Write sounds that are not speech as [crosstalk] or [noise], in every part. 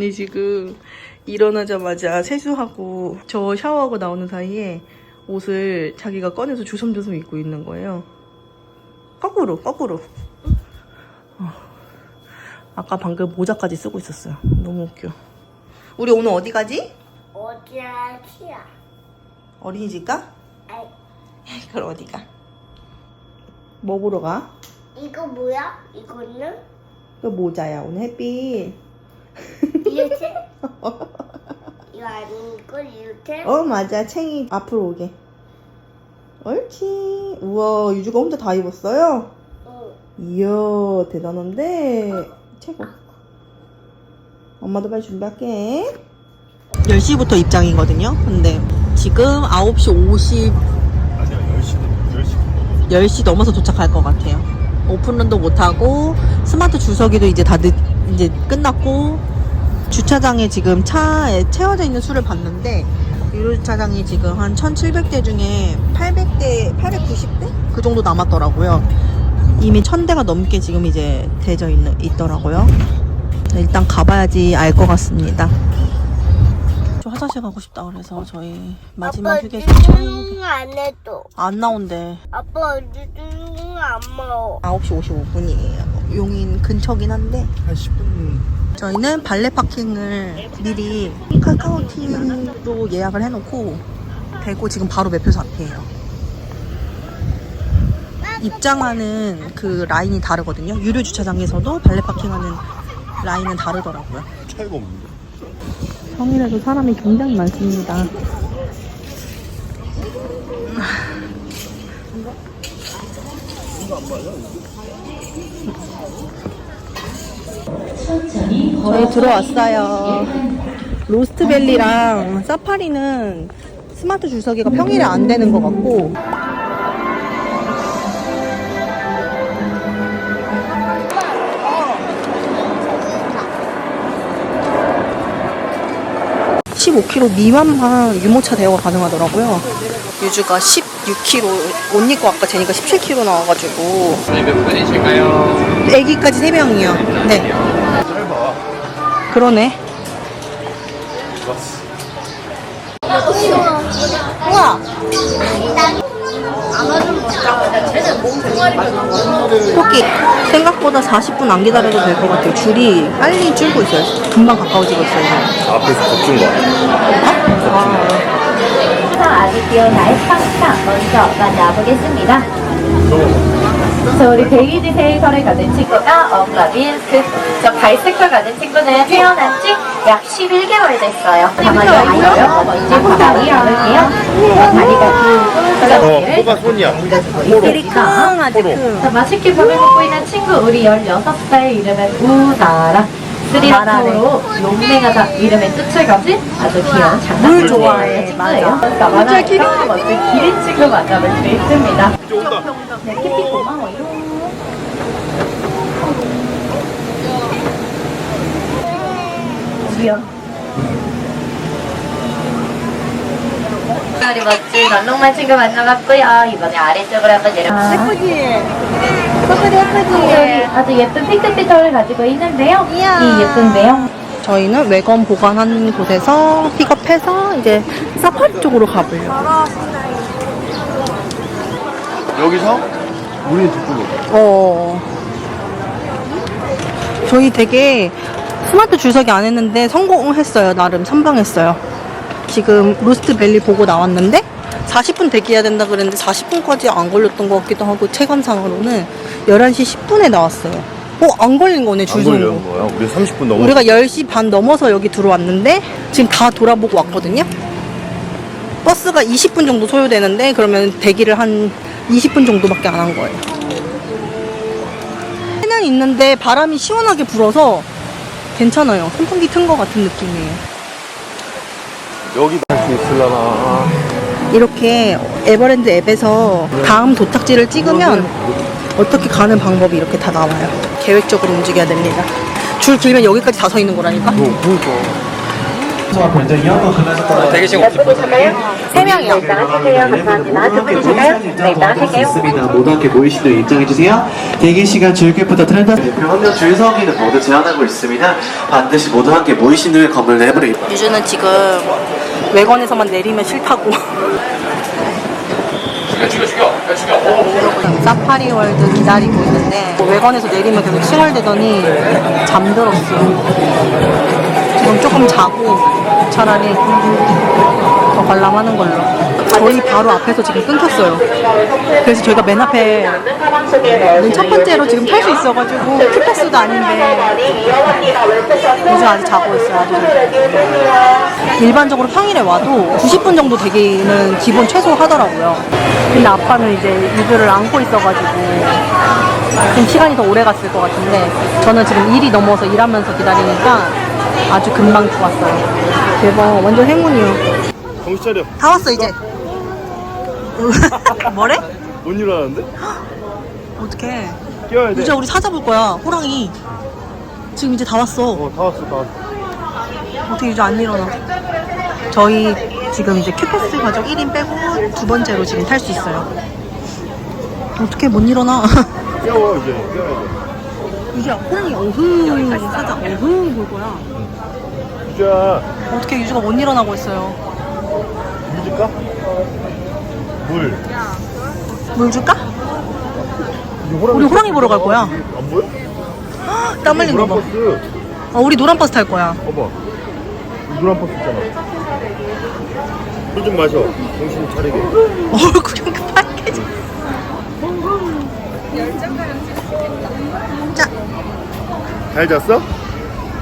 아니 지금 일어나자마자 세수하고 저 샤워하고 나오는 사이에 옷을 자기가 꺼내서 조섬조섬 입고 있는 거예요. 거꾸로 거꾸로. 어. 아까 방금 모자까지 쓰고 있었어요. 너무 웃겨. 우리 오늘 어디 가지? 어디야 티야 어린이집 가? 아이 [laughs] 그럼 어디 가? 뭐 보러 가? 이거 뭐야? 이거는? 그 모자야 오늘 햇빛. [laughs] 이렇게? [laughs] 이거 아니고 이렇게? 어 맞아 챙이 앞으로 오게. 옳지. 우와 유주가 혼자 다 입었어요? 응. 이야 대단한데 최고. 엄마도 빨리 준비할게. 10시부터 입장이거든요. 근데 지금 9시 50 아니야 10시도 10시 10시 넘어서 도착할 것 같아요. 오픈런도 못하고 스마트 주석이도 이제 다 늦, 이제 끝났고 주차장에 지금 차에 채워져 있는 수를 봤는데 유료 주차장이 지금 한 1,700대 중에 800대, 890대 그 정도 남았더라고요. 이미 1,000대가 넘게 지금 이제 있는, 있더라고요. 네, 일단 가봐야지 알 것 같습니다. 저 화장실 가고 싶다 그래서 저희 마지막 아빠 휴게소 처음 응, 안 해도 안 나온대. 아빠 응, 안 먹어 9시 55분이에요. 용인 근처긴 한데 한 10분 저희는 발레 파킹을 미리 카카오팀으로 예약을 해놓고 되고 지금 바로 매표소 앞이에요. 입장하는 그 라인이 다르거든요. 유료 주차장에서도 발레 파킹하는 라인은 다르더라고요. 차이가 없는데 평일에도 사람이 굉장히 많습니다. 저희 들어왔어요. 로스트밸리랑 사파리는 스마트 주석이가 평일에 안 되는 것 같고 (15kg) 미만만 유모차 대여가 가능하더라고요. 유주가 (16kg) 옷 입고 아까 제니까 (17kg) 나와가지고. 네, 몇 분이실까요? 애기까지 (3명이요) 네. 짧아 그러네 토끼 생각보다 40분 안 기다려도 될 것 같아요. 줄이 빨리 줄고 있어요. 금방 가까워지고 있어요 지금. 앞에서 덮친 거. 같아 아디티오 나의 상상 먼저 만나보겠습니다. 저 우리 베이지 세이설을 가진 친구가 엉가빈스 저 갈색깔 가진 친구는 태어난 지약 11개월 됐어요. 가만히 아이요. 먼저 가만히 가볼게요. 다리가 어쭉 코가 손이야. 입술이 큰 아주 큰 자, 맛있게 밥을 먹고 있는 친구 우리 16살 이름은 우나라 스리랑카로 용맹하다 이름의 뜻을 가진 아주 귀여운 장난감 물 좋아해, 친구예요. 나만한 까 멋진 기린 친구 만나볼 수 있습니다. 네, 키피 고마워요. 귀여 우리 멋진 널롱만 친구 만나봤고요. 이번에 아래쪽으로 한번 내려볼게요. 예쁘지? 소설이 예쁘지? 네, 아주 예쁜 핑크빛 털을 가지고 있는데요. 이야. 이 예쁜데요. 저희는 외관 보관한 곳에서 픽업해서 이제 사파리 쪽으로 가보려고 여기서 우리는 뒷부분 어. 저희 되게 스마트 주석이 안 했는데 성공했어요. 나름 선방했어요. 지금 로스트밸리 보고 나왔는데 40분 대기해야 된다 그랬는데 40분까지 안 걸렸던 것 같기도 하고 체감상으로는 11시 10분에 나왔어요. 어, 안 걸린 거네, 줄안 서는 걸리는 거. 거야 우리 30분 넘어 우리가 10시 반 넘어서 여기 들어왔는데 지금 다 돌아보고 왔거든요. 버스가 20분 정도 소요되는데 그러면 대기를 한 20분 정도밖에 안 한 거예요. 해는 있는데 바람이 시원하게 불어서 괜찮아요. 선풍기 튼것 같은 느낌이에요. 여기 할 수 있을라나 이렇게 에버랜드 앱에서 다음 도착지를 찍으면 어떻게 가는 방법이 이렇게 다 나와요. 계획적으로 움직여야 됩니다. 줄 길면 여기까지 다 서 있는 거라니까. 어, 그러니까 대기실 것 같아요. 세 명이요. 입장하실게요. 감사합니다. 두 분이실까요? 네, 입장하실게요. 있습니다. 모두 함께 모이신 후 입장해주세요. 대기 시간 줄기부터 트렌드 대표 한명 줄 서기는 모두 제한하고 있습니다. 반드시 모두 함께 모이신 후에 건물 내부로 유주는 지금 외관에서만 내리면 싫다고. 어, 사파리 월드 기다리고 있는데 외관에서 내리면 계속 칭얼대더니 잠들었어요. 지금 조금 자고 차라리 더 관람하는 걸로. 저희 바로 앞에서 지금 끊겼어요. 그래서 저희가 맨 앞에 맨첫 번째로 지금 탈 수 있어가지고 키패스도 아닌데 요즘 아직 자고 있어요. 아직. 일반적으로 평일에 와도 90분 정도 되기는 기본 최소 하더라고요. 근데 아빠는 이제 유주를 안고 있어가지고 좀 시간이 더 오래 갔을 것 같은데 저는 지금 일이 넘어서 일하면서 기다리니까 아주 금방 좋았어요. 대박, 완전 행운이요. 정신 차려. 다 왔어 이제. [laughs] 뭐래? 못 일어나는데? 어떡해. 뛰어야 돼. 유주야 우리 찾아볼 거야. 호랑이. 지금 이제 다 왔어. 어, 다 왔어, 다 왔어. 어떻게 유주 안 일어나? 저희 지금 이제 큐패스 가족 1인 빼고 두 번째로 지금 탈 수 있어요. 어떻게 못 일어나? [laughs] 뛰어, 이제. 뛰어야 돼. 유주야 호랑이 어흥 사자 어흥 볼 거야. 유주야, 어떻게 유주가 못 일어나고 있어요? 물 줄까? 물. 물 줄까? 우리 호랑이, 우리 호랑이 보러 갈 거야. 안 보여? 땀 흘린 거 봐. 노란 버스. 어, 우리 노란 버스 탈 거야. 봐봐. 노란 버스 있잖아. 물 좀 마셔. 정신 차리게. 얼굴이 그 [laughs] 빨개져. 자, 잘 잤어?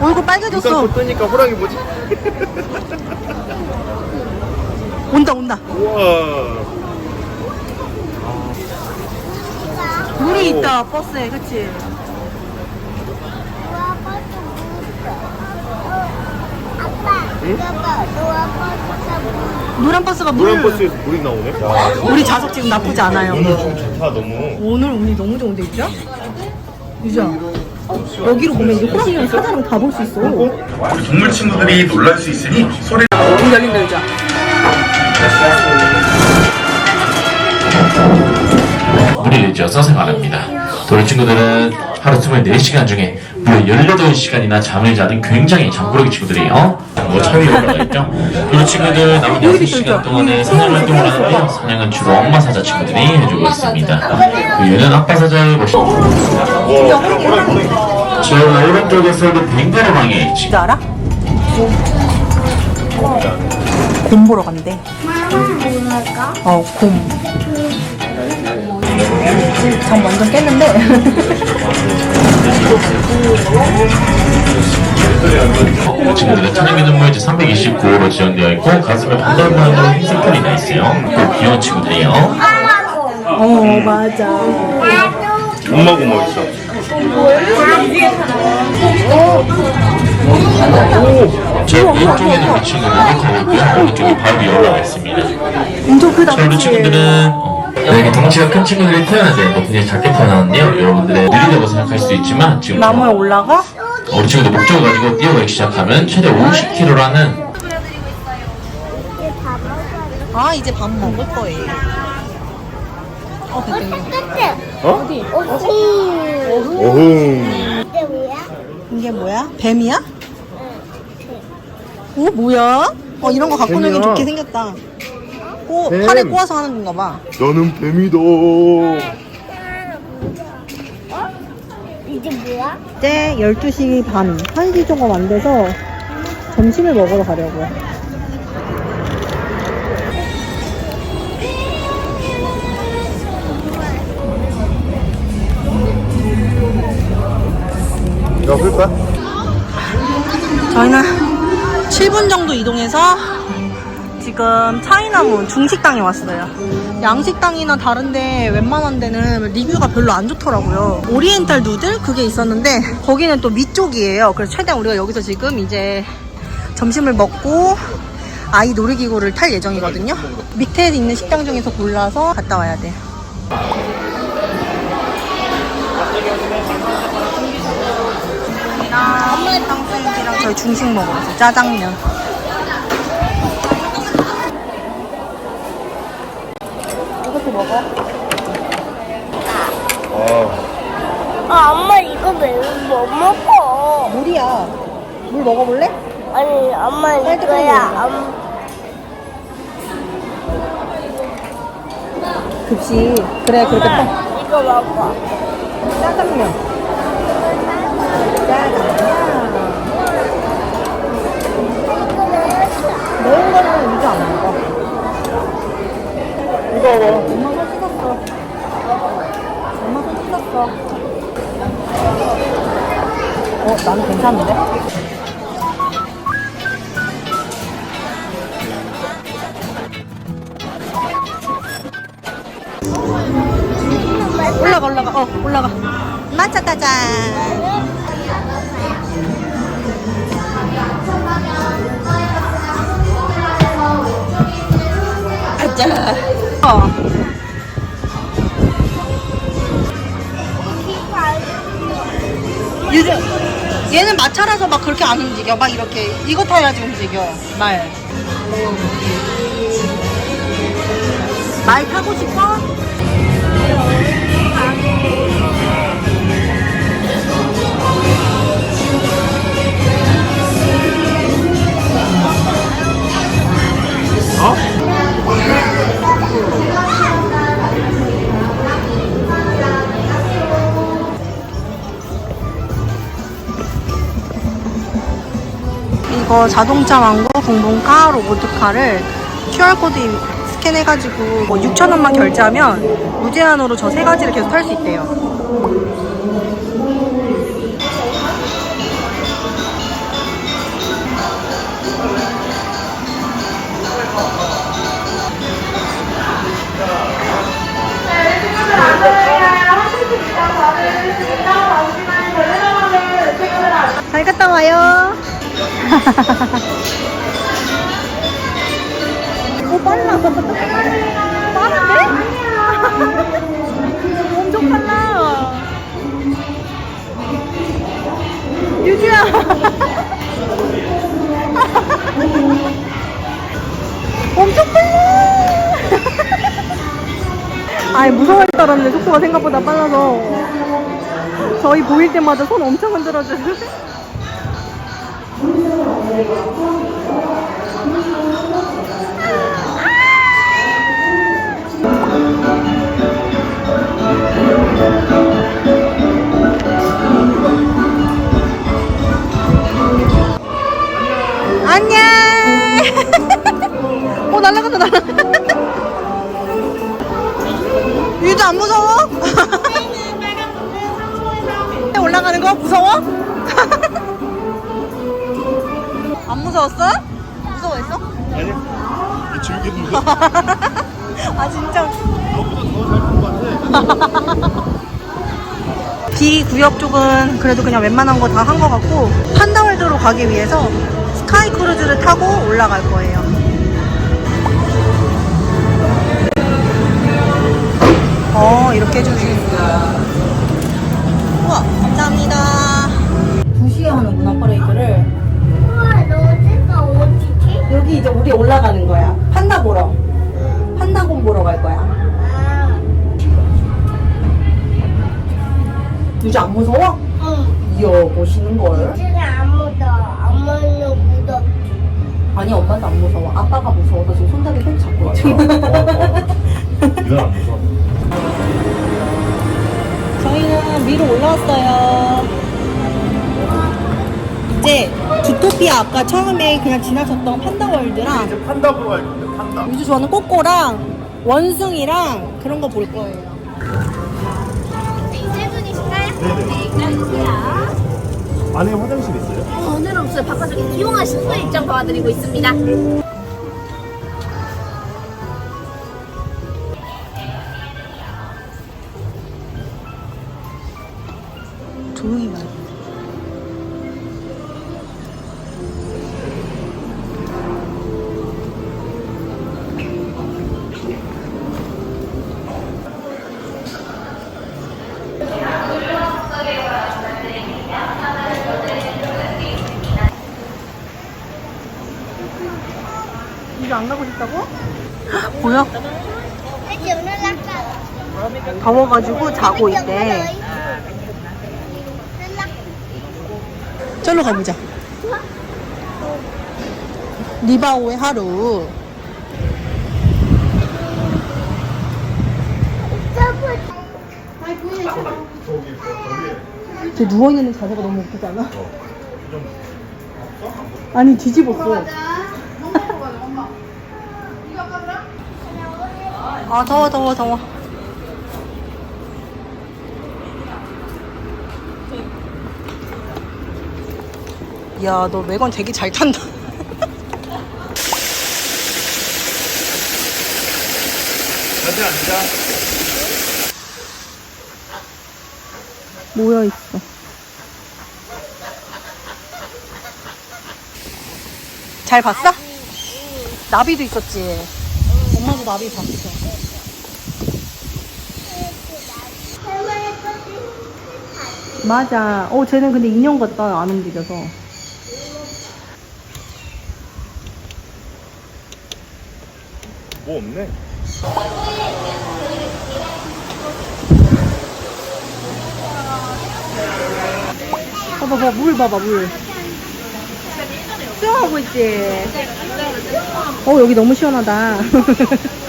얼굴 빨개졌어. 곧 뜨니까 호랑이 뭐지? [laughs] 온다, 온다. 우와. 물이 있다, 버스에, 그치? 노란 버스가 물. 노란 버스에서 물이 나오네? 야, 우리 좌석 지금 나쁘지 않아요. 오늘 좀 좋다, 너무. 오늘 운이 너무 좋은데, 유주야? 유주야. 여기로 보면 이제 호랑이랑 사자랑 다 볼 수 있어. 문 우리 동물 친구들이 놀랄 수 있으니 소리 열린다, 유주야. 무리를 지어서 생활합니다. 돌 친구들은 하루 24시간 중에 무려 18시간이나 잠을 자는 굉장히 잠꾸러기 친구들이에요. 뭐 차위에 올라가 있죠. 돌 친구들 남은 6시간 동안에 사냥 활동을 하는데요. 사냥은 주로 엄마 사자 친구들이 해주고 있습니다. 그 이유는 아빠 사자의 저 오른쪽에서는 벵가루 방에 너 알아? 곰 보러 간대. 어, 곰. 잠 완전 깼는데. [laughs] 그 친구들은 천연기 눈물지 329호로 지정되어 있고 가슴에 반달 모양으로 흰색 털이 나 있어요. 그 귀여운 친구들이에요. 어, 맞아. 엄마고 뭐 있어? 제 왼쪽에는 우리 친구들이 거울고요. 오른쪽에 바로 올라가 있습니다. 엄청 크다, 자, 우리? 친구들은 어, 이렇게 덩치가 큰 친구들이 태어나는데 뭐 굉장히 작게 태어나는데요. 여러분들의 느리다고 생각할 수도 있지만 지금 나무에 올라가? 우리 친구들 목적을 가지고 뛰어가기 시작하면 최대 50km라는 아, 이제 밥 먹을 거예요. 어, 됐다. 어? 어디? 어흥. 이게 뭐야? 이게 뭐야? 뱀이야? 오, 뭐야? 어, 이런 거 갖고 놀기 뱀이야. 좋게 생겼다. 오, 뱀. 팔에 꼬아서 하는 건가 봐. 너는 뱀이다. 이게 뭐야? 이제 12시 반, 1시 조금 안 돼서 점심을 먹으러 가려고요. 이거 풀까? 저희는 7분 정도 이동해서 지금 차이나문 중식당에 왔어요. 양식당이나 다른데 웬만한 데는 리뷰가 별로 안 좋더라고요. 오리엔탈 누들 그게 있었는데 거기는 또 위쪽이에요. 그래서 최대한 우리가 여기서 지금 이제 점심을 먹고 아이 놀이기구를 탈 예정이거든요. 밑에 있는 식당 중에서 골라서 갔다 와야. 탕수육이랑 저희 중식 먹으러 왔어요. 짜장면. 먹어? 아, 아, 엄마 이거 왜 못 먹어? 물이야. 물 먹어볼래? 아니, 엄마 빨리 이거야. 급식. 그래, 그렇게 딱. 이거 먹어. 짜장면. 짜장면. 매운 거는 이제 안 먹어. 무거워. 씻었어. 어, 나는 괜찮은데? 올라가, 올라가. 어, 올라가. 마차 타자. 아자. 어. 요즘 얘는 마차라서 막 그렇게 안 움직여. 막 이렇게 이거 타야지 움직여. 말. 말 타고 싶어? 이거 자동차 왕국 붕붕카 로보트카를 QR코드 스캔해가지고 뭐 6,000원만 결제하면 무제한으로 저 세 가지를 계속 탈 수 있대요. 잘 갔다 와요. 오 빨라. 빠른데? 엄청 빨라. 유주야. 엄청 빨라. 아니 무서워할 줄 알았는데 속도가 생각보다 빨라서 저희 보일 때마다 손 엄청 흔들어주는. 안녕. 오 [laughs] 날라간다 날라간다. [laughs] 유도 안 무서워? [laughs] 올라가는 거 무서워? 무서웠어? 무서워했어? 아니, 즐기는 거. [laughs] 아 진짜 너보다 더잘탄것 같아. [laughs] B 구역 쪽은 그래도 그냥 웬만한 거 다한거 같고 판다월드로 가기 위해서 스카이 크루즈를 타고 올라갈 거예요. 어 이렇게 해주시는구나. 우와 감사합니다. 2시에 하는구나 퍼레이드를. 여기 이제 우리 올라가는 거야. 판다 보러. 판다곰 보러 갈 거야. 아, 유주 안 무서워? 응. 이야 멋있는 걸. 이제는 아무도, 아무도 묻었지. 아니 엄마도 안 무서워. 아빠가 무서워서 지금 손잡이 꼭 잡고 있어. 이건 안 무서워. 저희는 위로 올라왔어요. 이제 주토피아 아까 처음에 그냥 지나쳤던 판다월드랑 이제 판다 보러 갈 건데, 판다. 요즘 좋아하는 꼬꼬랑 원숭이랑 그런 거 볼 거예요. 세 분이신가요? 네네. 안에 화장실 있어요? 오늘은 없어요. 바깥쪽에 이용하신 후 입장 도와드리고 있습니다. 이제 안 가고 싶다고? 올라갈까? 더워가지고 자고 있대. 저로 가보자. 리바오의 하루. 쟤 누워있는 자세가 너무 웃기지 않아? 아니 뒤집었어 아 더워 더워 더워 야너 매건 되게 잘 탄다 앉아. 모여 있어. 잘 봤어? 나비도 있었지. 엄마도 나비 봤어. 맞아. 어, 쟤는 근데 인형 같다. 안 움직여서. 뭐 없네. 봐봐, 봐, 물 봐봐, 물. 수영하고 있지? 어, 여기 너무 시원하다.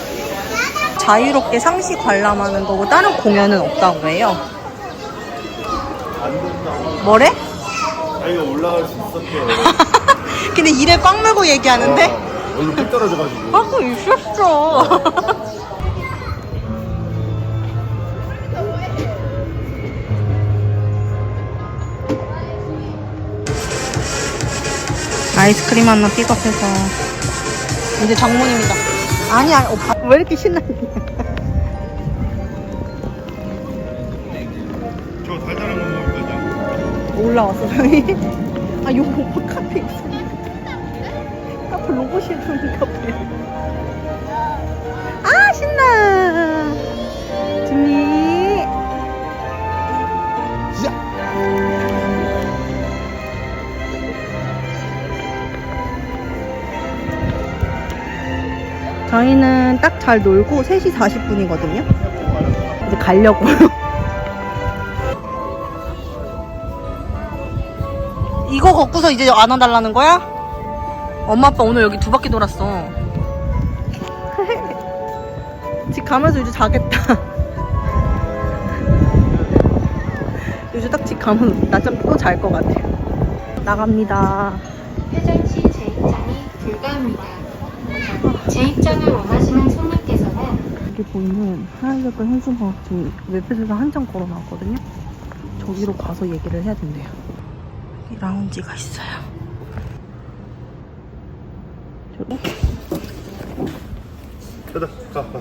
[laughs] 자유롭게 상시 관람하는 거고, 다른 공연은 없다고 해요. 뭐래? 자기가 올라갈 수 있었대. [laughs] 근데 이래 꽉 물고 얘기하는데? 어, 얼굴 뚝 떨어져가지고. 하고 있었어. [laughs] 아이스크림 하나 픽업해서 이제 장모님이다. 아니야, 오빠. 왜 이렇게 신나냐. 저 달달한 거 먹을 거다. 올라왔어, 저희. 아, 요거 오빠 카페 있어. 카페 로봇이 해주는 카페. 저희는 딱 잘 놀고 3시 40분이거든요. 이제 가려고요. [laughs] 이거 걷고서 이제 안 와달라는 거야? 엄마 아빠 오늘 여기 두 바퀴 돌았어. [laughs] 집 가면서 이제 자겠다. [laughs] 요즘 딱 집 가면 낮잠 또 잘 것 같아요. 나갑니다. 회전 시 재입장이 불가합니다. 재입장을 원하시는 손님께서는 여기 보이는 하얀색깔 현수막 지금 웹에서 한장 걸어놨거든요. 저기로 가서 얘기를 해야 된대요. 여기 라운지가 있어요. 저기? 가자, 가, 가.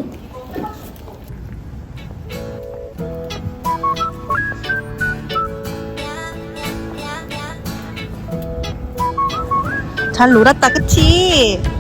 잘 놀았다, 그치?